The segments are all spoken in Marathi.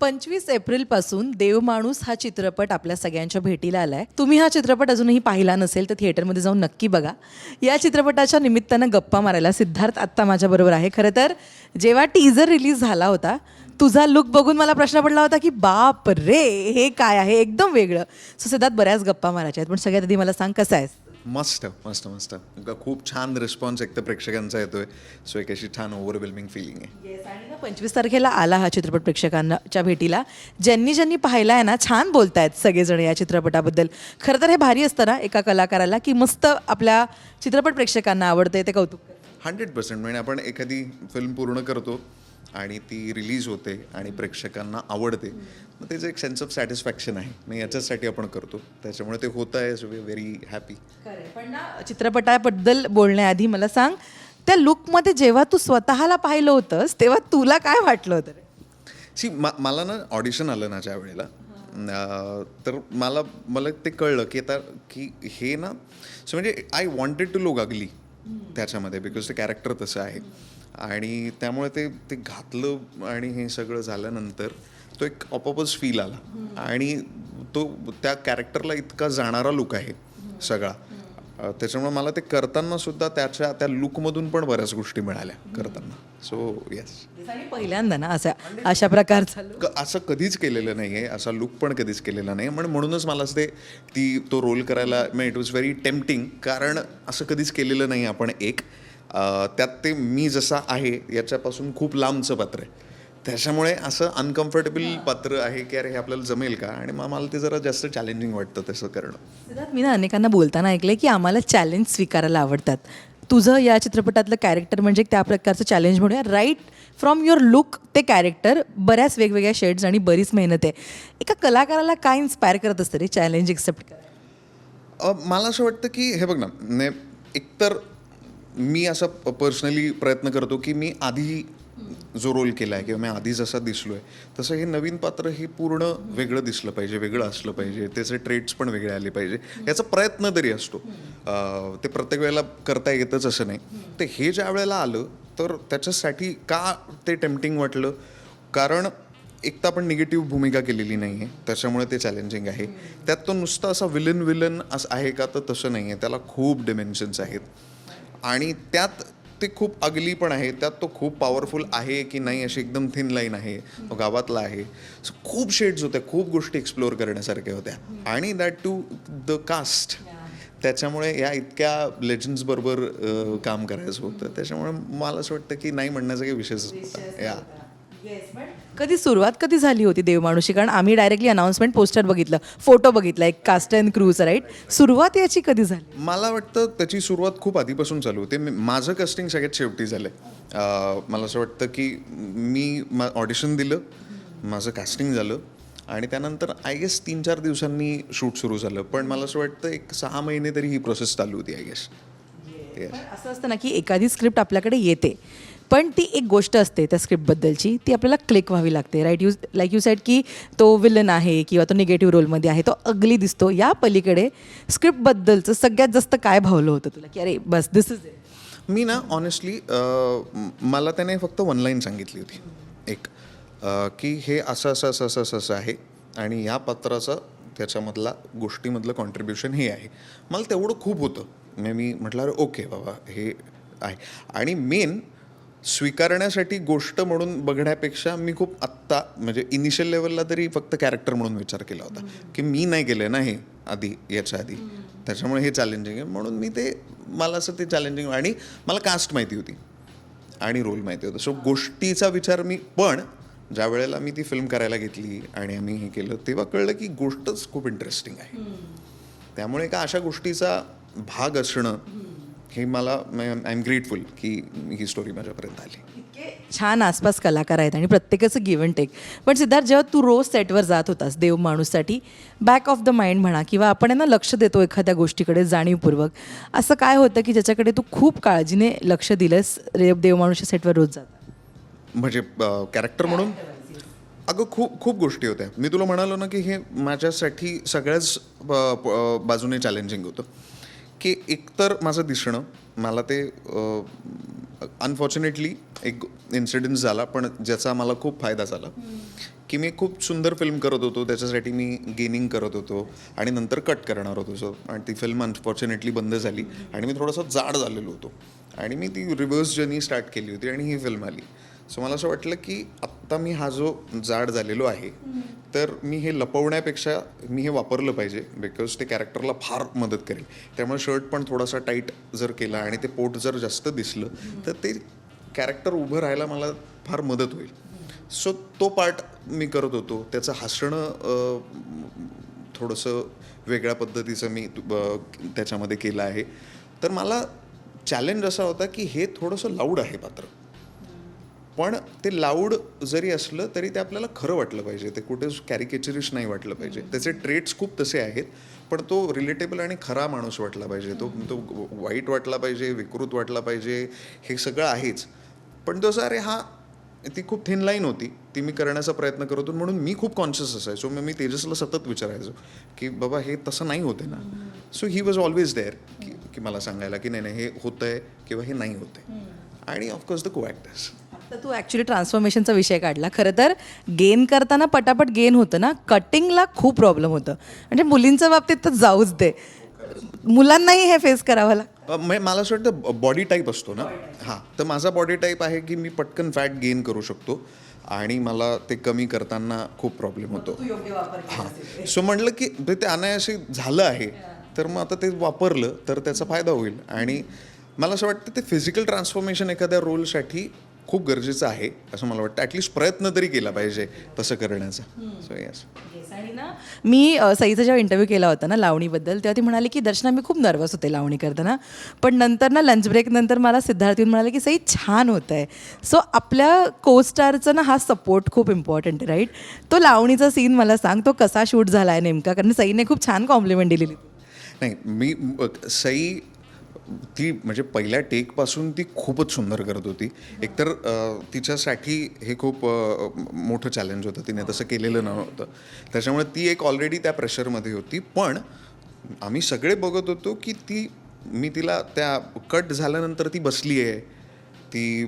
पंचवीस एप्रिलपासून देवमाणूस हा चित्रपट आपल्या सगळ्यांच्या भेटीला आलाय. तुम्ही हा चित्रपट अजूनही पाहिला नसेल तर थिएटरमध्ये जाऊन नक्की बघा. या चित्रपटाच्या निमित्तानं गप्पा मारायला सिद्धार्थ आत्ता माझ्याबरोबर आहे. खरं तर जेव्हा टीजर रिलीज झाला होता तुझा लुक बघून मला प्रश्न पडला होता की बाप रे हे काय आहे? एकदम वेगळं. सो सिद्धार्थ बऱ्याच गप्पा मारायच्या आहेत. पण सगळ्यात आधी मला सांग कसं आहेस? मस्त मस्त मस्त. खूप छान रिस्पॉन्स एक तर प्रेक्षकांचा येतोय. सो एक अशी छान ओव्हरवेल्मिंग फिलिंग आहे. पंचवीस तारखेला आला हा चित्रपट प्रेक्षकांच्या भेटीला. ज्यांनी ज्यांनी पाहिला आहे ना छान बोलतायत सगळेजण या चित्रपटाबद्दल. खरं तर हे भारी असतं ना एका कलाकाराला की मस्त आपल्या चित्रपट प्रेक्षकांना आवडते ते कौतुक करतात. Hundred percent. म्हणजे आपण एखादी फिल्म पूर्ण करतो आणि ती रिलीज होते आणि प्रेक्षकांना आवडते. मग त्याचं एक सेन्स ऑफ सॅटिस्फॅक्शन आहे. मग याच्यासाठी आपण करतो. त्याच्यामुळे ते होतं आहे सो वी व्हेरी हॅपी पण ना चित्रपटाबद्दल बोलण्याआधी मला सांग त्या लुकमध्ये जेव्हा तू स्वतःला पाहिलं होतंस तेव्हा तुला काय वाटलं होतं रे? सी मा मला ना ऑडिशन आलं ना ज्या वेळेला तर मला मला ते कळलं की आता की हे ना सो म्हणजे I wanted to look ugly त्याच्यामध्ये बिकॉज ते कॅरेक्टर तसं आहे. आणि त्यामुळे ते ते घातलं आणि हे सगळं झाल्यानंतर तो एक ऑपोपच फील आला. आणि तो त्या कॅरेक्टरला इतका जाणारा लुक आहे सगळा. त्याच्यामुळे मला ते करताना सुद्धा त्याच्या त्या लुकमधून पण बऱ्याच गोष्टी मिळाल्या करताना. सो येस पहिल्यांदा ना अशा अशा प्रकारचा असं कधीच केलेलं नाही आहे असा लुक पण कधीच केलेला नाही म्हणून म्हणूनच मला असं ते ती तो रोल करायला म्हणजे इट वॉज व्हेरी टेम्पटिंग कारण असं कधीच केलेलं नाही आपण एक. त्यात ते मी जसा आहे याच्यापासून खूप लांबचं पात्र आहे. त्याच्यामुळे असं अनकम्फर्टेबल पात्र आहे की अरे हे आपल्याला जमेल का? आणि मग मला ते जरा जास्त चॅलेंजिंग वाटतं तसं करणं. सिद्धार्थ मी ना अनेकांना बोलताना ऐकलंय की आम्हाला चॅलेंज स्वीकारायला आवडतात. तुझं या चित्रपटातलं कॅरेक्टर म्हणजे त्या प्रकारचं चॅलेंज म्हणूया. राईट फ्रॉम युअर लुक ते कॅरेक्टर बऱ्याच वेगवेगळ्या शेड्स आणि बरीच मेहनत आहे. एका कलाकाराला काय इन्स्पायर करत असतं रे चॅलेंज एक्सेप्ट करायला? अ, मला असं वाटतं की हे बघ ना ने एकतर मी असा पर्सनली प्रयत्न करतो की मी आधी जो रोल केला आहे किंवा मी आधी जसा दिसलो आहे तसं हे नवीन पात्र हे पूर्ण वेगळं दिसलं पाहिजे वेगळं असलं पाहिजे त्याचे ट्रेड्स पण वेगळे आले पाहिजे. याचा प्रयत्न तरी असतो. ते प्रत्येक वेळेला करता येतच असं नाही. तर हे ज्या वेळेला आलं तर त्याच्यासाठी का ते टेम्पटिंग वाटलं? कारण एक तर आपण निगेटिव्ह भूमिका केलेली नाही आहे त्याच्यामुळे ते चॅलेंजिंग आहे. त्यात तो नुसता असा विलन विलन असं आहे का? तर तसं नाही आहे त्याला खूप डिमेन्शन्स आहेत. आणि त्यात ते खूप अगली पण आहे. त्यात तो खूप पॉवरफुल आहे की नाही अशी एकदम थिन लाईन आहे. तो गावातला आहे. So, खूप शेड्स होत्या. खूप गोष्टी एक्सप्लोअर करण्यासारख्या होत्या. आणि दॅट टू द कास्ट त्याच्यामुळे या इतक्या लेजंड्स बरोबर अं, काम करायचं होतं. त्याच्यामुळे मला असं वाटतं की नाही म्हणण्याचा काही विषयच नव्हता या कधी सुरुवात कधी झाली होती देवमाणूशी कारण आम्ही डायरेक्टली अनाउन्समेंट पोस्टर बघितलं फोटो बघितला एक कास्ट अँड क्रूज राईट सुरुवात याची कधी झाली? मला वाटतं त्याची सुरुवात खूप आधीपासून चालू होते. मी- माझं कास्टिंग सगळ्यात शेवटी झालं आहे मला असं वाटतं की मी मा ऑडिशन दिलं माझं कास्टिंग झालं आणि त्यानंतर आय गेस तीन चार दिवसांनी शूट सुरू झालं. पण मला असं वाटतं एक सहा महिने तरी ही प्रोसेस चालू होती आय गेस पण असं असतं ना की एखादी स्क्रिप्ट आपल्याकडे येते. पण ती एक गोष्ट असते त्या स्क्रिप्टबद्दलची ती आपल्याला क्लिक व्हावी लागते right you like you set की तो विलन आहे किंवा तो निगेटिव्ह रोलमध्ये आहे तो अगली दिसतो. या पलीकडे स्क्रिप्टबद्दलचं सगळ्यात जास्त काय भावलं होतं तुला? की अरे बस दिस इज मी ना ऑनेस्टली मला त्याने फक्त वन लाईन सांगितली होती. एक की हे असं असं असं असं असं असं आहे आणि या पत्राचं त्याच्यामधला गोष्टीमधलं कॉन्ट्रीब्युशन हे आहे. मला तेवढं खूप होतं. मी मी म्हटलं अरे ओके बाबा हे आहे. आणि मेन स्वीकारण्यासाठी गोष्ट म्हणून बघण्यापेक्षा मी खूप आत्ता म्हणजे इनिशियल लेवलला तरी फक्त कॅरेक्टर म्हणून विचार केला होता. की मी नाही केलं ना हे आधी याच्या आधी. त्याच्यामुळे हे चॅलेंजिंग आहे. म्हणून मी ते मला असं ते चॅलेंजिंग आणि मला कास्ट माहिती होती. आणि रोल माहिती होता. सो गोष्टीचा विचार मी पण ज्या वेळेला मी ती फिल्म करायला घेतली आणि आम्ही हे केलं तेव्हा कळलं की गोष्टच खूप इंटरेस्टिंग आहे. त्यामुळे एका अशा गोष्टीचा भाग असणं हे मला आय एम ग्रेटफुल की ही स्टोरी माझ्यापर्यंत आली. छान आसपास कलाकार आहेत आणि प्रत्येकाचं गिव्ह अँड टेक पण सिद्धार्थ जेव्हा तू रोज सेटवर जात होतास देव माणूससाठी बॅक ऑफ द माइंड म्हणा किंवा आपण आहे ना लक्ष देतो एखाद्या गोष्टीकडे जाणीवपूर्वक असं काय होतं की ज्याच्याकडे तू खूप काळजीने लक्ष दिलंस रे देव माणूसच्या सेटवर रोज जाता म्हणजे कॅरेक्टर म्हणून? अगं खूप खूप गोष्टी होत्या. मी तुला म्हणालो ना की हे माझ्यासाठी सगळ्याच बाजूने चॅलेंजिंग होतं. की एकतर माझं दिसणं मला ते अनफॉर्च्युनेटली एक इन्सिडेंट झाला पण ज्याचा मला खूप फायदा झाला. की मी खूप सुंदर फिल्म करत होतो त्याच्यासाठी मी गेनिंग करत होतो आणि नंतर कट करणार होतो. सो आणि ती फिल्म अनफॉर्च्युनेटली बंद झाली आणि मी थोडंसं जाड झालेलो होतो. आणि मी ती रिव्हर्स जर्नी स्टार्ट केली होती आणि ही फिल्म आली. सो मला असं वाटलं की आत्ता मी हा जो जाड झालेलो आहे तर मी हे लपवण्यापेक्षा मी हे वापरलं पाहिजे बिकॉज ते कॅरेक्टरला फार मदत करेल. त्यामुळे शर्ट पण थोडासा टाईट जर केला आणि ते पोट जर जास्त दिसलं तर ते कॅरेक्टर उभं राहायला मला फार मदत होईल. सो तो पार्ट मी करत होतो. त्याचं हसणं थोडंसं वेगळ्या पद्धतीचं मी त्याच्यामध्ये केलं आहे. तर मला चॅलेंज असा होता की हे थोडंसं लाऊड आहे पात्र पण ते लाऊड जरी असलं तरी ते आपल्याला खरं वाटलं पाहिजे. ते कुठे कॅरिकेचरिश नाही वाटलं पाहिजे. त्याचे ट्रेट्स खूप तसे आहेत पण तो रिलेटेबल आणि खरा माणूस वाटला पाहिजे. तो तो वाईट वाटला पाहिजे विकृत वाटला पाहिजे हे सगळं आहेच. पण तो अरे हा ती खूप थिन लाईन होती. ती मी करण्याचा प्रयत्न करत होतो. म्हणून मी खूप कॉन्शियस असायचो. मग मी तेजसला सतत विचारायचो की बाबा हे तसं नाही होते ना. So he was always there की की मला सांगायला की नाही नाही हे होतंय किंवा हे नाही होतंय. आणि ऑफकोर्स द को ॲक्टर्स तर तू ॲक्च्युली ट्रान्सफॉर्मेशनचा विषय काढला. खरं तर गेन करताना पटापट गेन होतं ना कटिंगला खूप प्रॉब्लेम होतं. म्हणजे मुलींच्या बाबतीत तर जाऊच दे. मुलांनाही हे फेस करावं लागतं. म्हणजे मला असं वाटतं बॉडी टाईप असतो ना. हां तर माझा बॉडी टाईप आहे की मी पटकन फॅट गेन करू शकतो आणि मला ते कमी करताना खूप प्रॉब्लेम होतो. हां. सो म्हटलं की ते ते अनायासे झालं आहे तर मग आता ते वापरलं तर त्याचा फायदा होईल. आणि मला असं वाटतं ते फिजिकल ट्रान्सफॉर्मेशन एखाद्या रोलसाठी खूप गरजेचं आहे असं मला वाटतं. ॲटलिस्ट प्रयत्न तरी केला पाहिजे तसं करण्याचा. सो येस आणि ना मी सईचा जेव्हा इंटरव्ह्यू केला होता ना लावणीबद्दल तेव्हा ती म्हणाली की दर्शना मी खूप नर्वस होते लावणी करताना. पण नंतर ना लंच ब्रेक नंतर मला सिद्धार्थ येऊन म्हणाले की सई छान होत आहे सो आपल्या को स्टारचा ना हा सपोर्ट खूप इम्पॉर्टंट आहे राईट तो लावणीचा सीन मला सांग तो कसा शूट झाला आहे नेमका? कारण सईने खूप छान कॉम्प्लिमेंट दिलेली. नाही मी सई ती म्हणजे पहिल्या टेकपासून ती खूपच सुंदर करत होती. एकतर तिच्यासाठी हे खूप मोठं चॅलेंज होतं. तिने तसं केलेलं नव्हतं. त्याच्यामुळे ती एक ऑलरेडी त्या प्रेशरमध्ये होती. पण आम्ही सगळे बघत होतो की ती मी तिला त्या कट झाल्यानंतर ती बसली आहे ती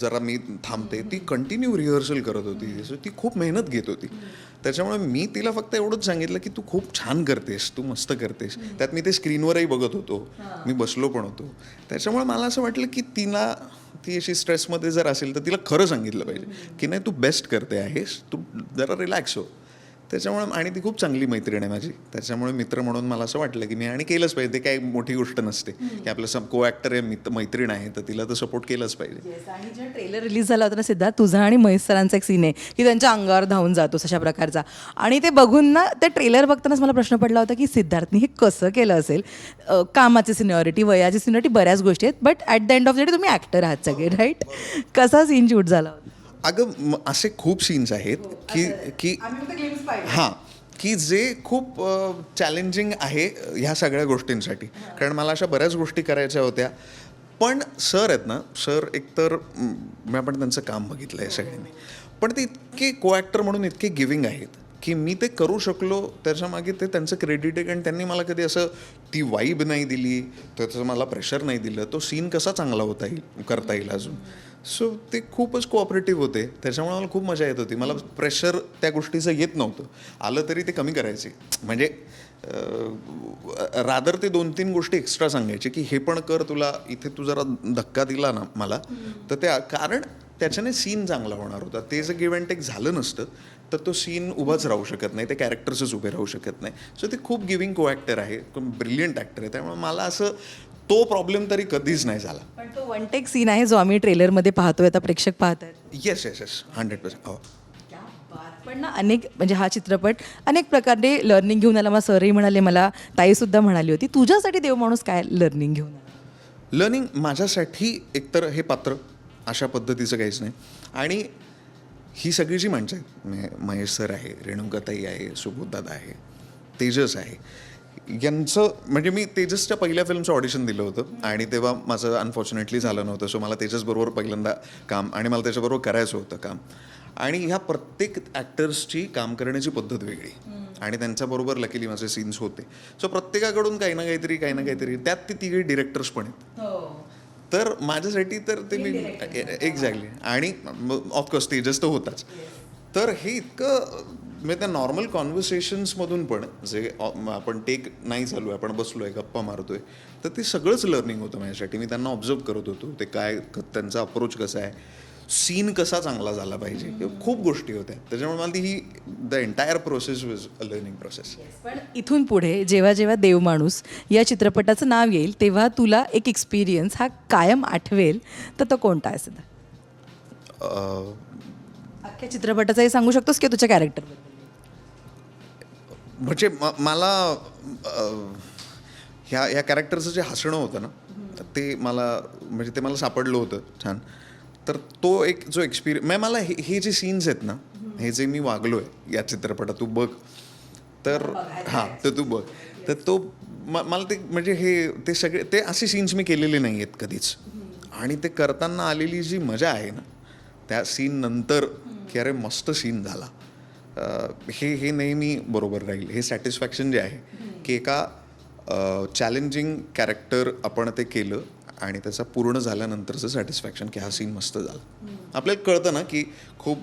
जरा मी थांबते. ती कंटिन्यू रिहर्सल करत होती. ती खूप मेहनत घेत होती. त्याच्यामुळे मी तिला फक्त एवढंच सांगितलं की तू खूप छान करतेस. तू मस्त करतेस. त्यात मी ते स्क्रीनवरही बघत होतो. मी बसलो पण होतो. त्याच्यामुळे मला असं वाटलं की तिला ती अशी स्ट्रेसमध्ये जर असेल तर तिला खरं सांगितलं पाहिजे. की नाही तू बेस्ट करते आहेस. तू जरा रिलॅक्स हो. त्याच्यामुळे आणि ती खूप चांगली मैत्रीण आहे माझी. त्याच्यामुळे मित्र म्हणून मला असं वाटलं की मी आणि केलंच पाहिजे. ते काही मोठी गोष्ट नसते. की आपलं सम को ॲक्टर आहे मित्र मैत्रीण आहे तर तिला तर सपोर्ट केलंच पाहिजे. आणि जेव्हा ट्रेलर रिलीज झाला होता ना सिद्धार्थ तुझा आणि महेश सरांचा एक सीन आहे. की त्यांच्या अंगावर धावून जातोस अशा प्रकारचा. आणि ते बघून ना ते ट्रेलर बघतानाच मला प्रश्न पडला होता की सिद्धार्थने हे कसं केलं असेल? अ, कामाची सिनियरिटी वयाची सिनियरिटी बऱ्याच गोष्टी आहेत but at the end of the day तुम्ही ॲक्टर आहात सगळे राईट कसा सीन शूट झाला होता? अगं असे खूप सीन्स आहेत की की हां की जे खूप चॅलेंजिंग आहे ह्या सगळ्या गोष्टींसाठी. कारण मला अशा बऱ्याच गोष्टी करायच्या होत्या. पण सर आहेत ना सर एकतर म, आपण त्यांचं काम बघितलं आहे सगळ्यांनी. पण ते इतके को ॲक्टर म्हणून इतके गिविंग आहेत की मी ते करू शकलो त्याच्यामागे ते त्यांचं क्रेडिट आहे. कारण त्यांनी मला कधी असं ती वाईब नाही दिली त्याचं मला प्रेशर नाही दिलं. तो सीन कसा चांगला होता येईल करता येईल अजून? सो ते खूपच कोऑपरेटिव्ह होते. त्याच्यामुळे मला खूप मजा येत होती. मला प्रेशर त्या गोष्टीचं येत नव्हतं. आलं तरी ते कमी करायचे. म्हणजे रादर ते दोन तीन गोष्टी एक्स्ट्रा सांगायचे की हे पण कर तुला. इथे तू जरा धक्का दिला ना मला. तर ते कारण त्याच्याने सीन चांगला होणार होता. ते जर गिव्ह अँड टेक झालं नसतं तर तो सीन उभाच राहू शकत नाही. ते कॅरेक्टर्सच उभे राहू शकत नाही. सो ते खूप गिविंग को ॲक्टर आहे ब्रिलियंट ॲक्टर आहे. त्यामुळे मला असं तो प्रॉब्लेम तरी कधीच नाही झाला. पण तो वन टेक सीन आहे जो आम्ही ट्रेलरमध्ये पाहतोय आता प्रेक्षक पाहत आहेत yes yes yes hundred percent हो पण ना अनेक म्हणजे हा चित्रपट अनेक प्रकारे लर्निंग घेऊन आला. मला सरही म्हणाले मला ताईसुद्धा म्हणाली होती तुझ्यासाठी देव माणूस काय लर्निंग घेऊन आला? लर्निंग माझ्यासाठी एकतर हे पात्र अशा पद्धतीचं काहीच नाही. आणि ही सगळी जी माणसं आहेत म्हणजे महेश सर आहे रेणुकाताई आहे सुबोधदादा आहे तेजस आहे यांचं म्हणजे मी तेजसच्या पहिल्या फिल्मचं ऑडिशन दिलं होतं आणि तेव्हा माझं अनफॉर्च्युनेटली झालं नव्हतं. सो मला तेजसबरोबर पहिल्यांदा काम आणि मला त्याच्याबरोबर करायचं होतं काम. आणि ह्या प्रत्येक ॲक्टर्सची काम करण्याची पद्धत वेगळी. आणि त्यांच्याबरोबर लकीली माझे सीन्स होते. सो प्रत्येकाकडून काही ना काहीतरी काही ना काहीतरी त्यात ती तिघे डिरेक्टर्स पण आहेत. तर माझ्यासाठी तर ते मी एक्झॅक्टली आणि ऑफकोर्स तेजस तर होताच. तर हे इतकं म्हणजे त्या नॉर्मल कॉन्व्हर्सेशन्समधून पण जे आपण टेक नाही चालू आहे आपण बसलो आहे गप्पा मारतोय तर ते सगळंच लर्निंग होतं माझ्यासाठी. मी त्यांना ऑब्झर्व करत होतो ते काय त्यांचा अप्रोच कसा आहे सीन कसा चांगला झाला पाहिजे खूप गोष्टी होत्या. त्याच्यामुळे मला ती ही the entire process was a learning process पण इथून पुढे जेव्हा जेव्हा देवमाणूस या चित्रपटाचं नाव येईल तेव्हा तुला एक एक्सपिरियन्स हा कायम आठवेल तर तो कोणता आहे सध्या अख्ख्या चित्रपटाचं हे सांगू शकतोस की तुझ्या कॅरेक्टरबद्दल म्हणजे म- मला अं, ह्या ह्या कॅरेक्टरचं जे हसणं होतं ना ते मला म्हणजे ते मला सापडलं होतं छान. तर तो एक जो एक्सपिरियन्स म्हणजे मला हे हे जे सीन्स आहेत ना हे जे मी वागलो आहे या चित्रपटात तू बघ. तर हां तर तू बघ. तर तो म- मला ते म्हणजे हे ते सगळे ते असे सीन्स मी केलेले नाही आहेत कधीच आणि ते करताना आलेली जी मजा आहे ना त्या सीन नंतर की अरे मस्त सीन झाला. हे हे नेहमी बरोबर राहील. हे सॅटिस्फॅक्शन जे आहे की एका चॅलेंजिंग कॅरेक्टर आपण ते केलं आणि त्याचा पूर्ण झाल्यानंतरचं सॅटिस्फॅक्शन की हा सीन मस्त झाला. आपल्याला कळतं ना की खूप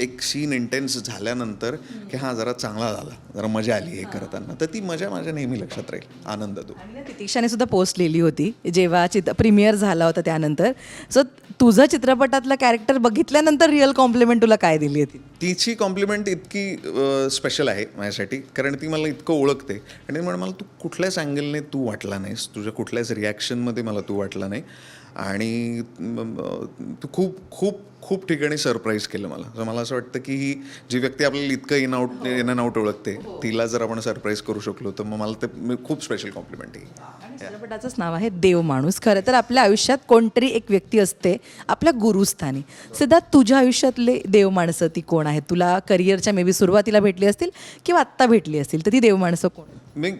एक सीन इंटेन्स झाल्यानंतर की हा जरा चांगला झाला जरा मजा आली हे करताना तर ती मजा माझ्या नेहमी लक्षात राहील आनंद तो. तितिक्षाने सुद्धा पोस्ट लिहिली होती जेव्हा चित्र प्रीमियर झाला होता त्यानंतर. सो तुझं चित्रपटातलं कॅरेक्टर बघितल्यानंतर रिअल कॉम्प्लिमेंट तुला काय दिली होती? तिची कॉम्प्लिमेंट इतकी स्पेशल आहे माझ्यासाठी कारण ती मला इतकं ओळखते. आणि ती म्हणे मला तू कुठल्याच अँगलने तू वाटला नाहीस तुझ्या कुठल्याच रिॲक्शनमध्ये मला तू वाटला नाही. आणि तू खूप खूप खूप ठिकाणी सरप्राईज केलं मला. तर मला असं वाटतं की ही जी व्यक्ती आपल्याला इतकं in out in and out ओळखते तिला जर आपण सरप्राईज करू शकलो तर मग मला ते मी खूप स्पेशल कॉम्प्लिमेंट आहे. आणि चित्रपटाचंच नाव आहे देव माणूस. खरं तर आपल्या आयुष्यात कोणतरी एक व्यक्ती असते आपल्या गुरुस्थानी. सिद्धार्थ तुझ्या आयुष्यातले देव माणसं ती कोण आहेत? तुला करिअरच्या मे बी सुरुवातीला भेटली असतील किंवा आत्ता भेटली असतील तर ती देव माणसं कोण मी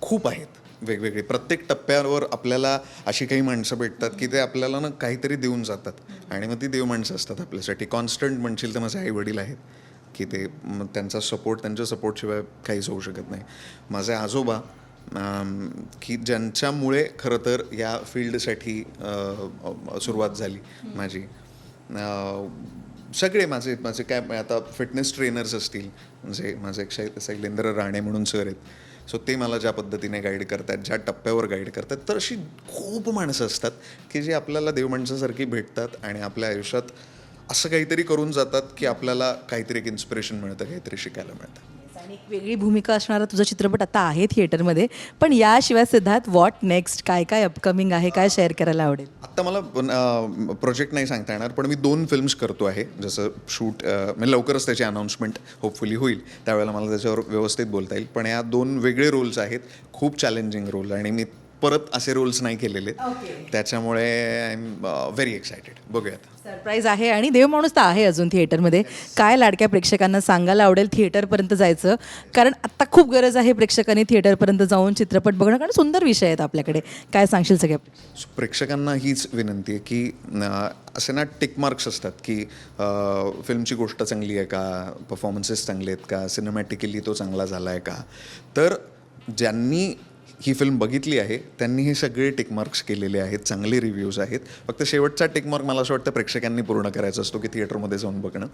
खूप आहेत. वेगवेगळे. प्रत्येक टप्प्यावर आपल्याला अशी काही माणसं भेटतात की ते आपल्याला ना काहीतरी देऊन जातात. आणि मग ती देव माणसं असतात आपल्यासाठी. कॉन्स्टंट म्हणशील तर माझे आई वडील आहेत की ते त्यांचा सपोर्ट त्यांच्या सपोर्टशिवाय काहीच होऊ शकत नाही. माझे आजोबा की ज्यांच्यामुळे खरं तर या फील्डसाठी सुरुवात झाली माझी. सगळे माझे माझे काय आता फिटनेस ट्रेनर्स असतील. म्हणजे माझे एक शै शैलेंद्र राणे म्हणून सर आहेत. सो ते मला ज्या पद्धतीने गाईड करतात ज्या टप्प्यावर गाईड करतात तर अशी खूप माणसं असतात की जी आपल्याला देव माणसासारखी भेटतात आणि आपल्या आयुष्यात असं काहीतरी करून जातात की आपल्याला काहीतरी एक इन्स्पिरेशन मिळतं काहीतरी शिकायला मिळतं. आणि एक वेगळी भूमिका असणारा तुझा चित्रपट आता आहे थिएटरमध्ये. पण याशिवाय सिद्धार्थ व्हॉट नेक्स्ट काय काय अपकमिंग आहे? काय शेअर करायला आवडेल? आत्ता मला प्रोजेक्ट नाही सांगता येणार पण मी दोन फिल्म्स करतो आहे. जसं शूट म्हणजे लवकरच त्याची अनाऊन्समेंट होपफुली होईल. त्यावेळेला मला त्याच्यावर व्यवस्थित बोलता येईल. पण या दोन वेगळे रोल्स आहेत. खूप चॅलेंजिंग रोल आणि मी परत असे रोल्स नाही केलेले. त्याच्यामुळे आय एम व्हेरी एक्सायटेड बघूयात. सरप्राईज आहे आणि देव माणूस तर आहे अजून थिएटरमध्ये काय लाडक्या प्रेक्षकांना सांगायला आवडेल थिएटरपर्यंत जायचं? कारण आत्ता खूप गरज आहे प्रेक्षकांनी थिएटरपर्यंत जाऊन चित्रपट बघणं. कारण सुंदर विषय आहेत आपल्याकडे. काय सांगशील सगळ्या प्रेक्षकांना हीच विनंती आहे की असे ना टिक मार्क्स असतात की फिल्मची गोष्ट चांगली आहे का? परफॉर्मन्सेस चांगले आहेत का? सिनेमॅटिकली तो चांगला झाला आहे का? तर ज्यांनी ही फिल्म बघितली आहे त्यांनी हे सगळे टेकमार्क्स केलेले आहेत चांगले रिव्ह्यूज आहेत. फक्त शेवटचा टेकमार्क मला असं वाटतं प्रेक्षकांनी पूर्ण करायचा असतो की थिएटरमध्ये जाऊन बघणं.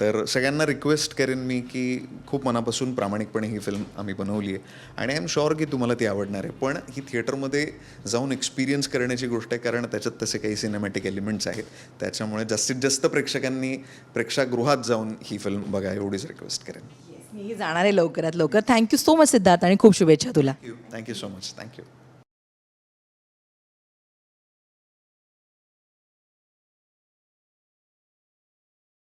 तर सगळ्यांना रिक्वेस्ट करेन मी की खूप मनापासून प्रामाणिकपणे ही फिल्म आम्ही बनवली आहे. आणि आय एम शुअर की तुम्हाला ती आवडणार आहे. पण ही थिएटरमध्ये जाऊन एक्सपिरियन्स करण्याची गोष्ट आहे कारण त्याच्यात तसे काही सिनेमॅटिक एलिमेंट्स आहेत. त्याच्यामुळे जास्तीत जास्त प्रेक्षकांनी प्रेक्षागृहात जाऊन ही फिल्म बघा एवढीच रिक्वेस्ट करेन. मीही जाणार आहे लवकरात लवकर. थँक्यू सो मच सिद्धार्थ आणि खूप शुभेच्छा तुला. Thank you thank you so much thank you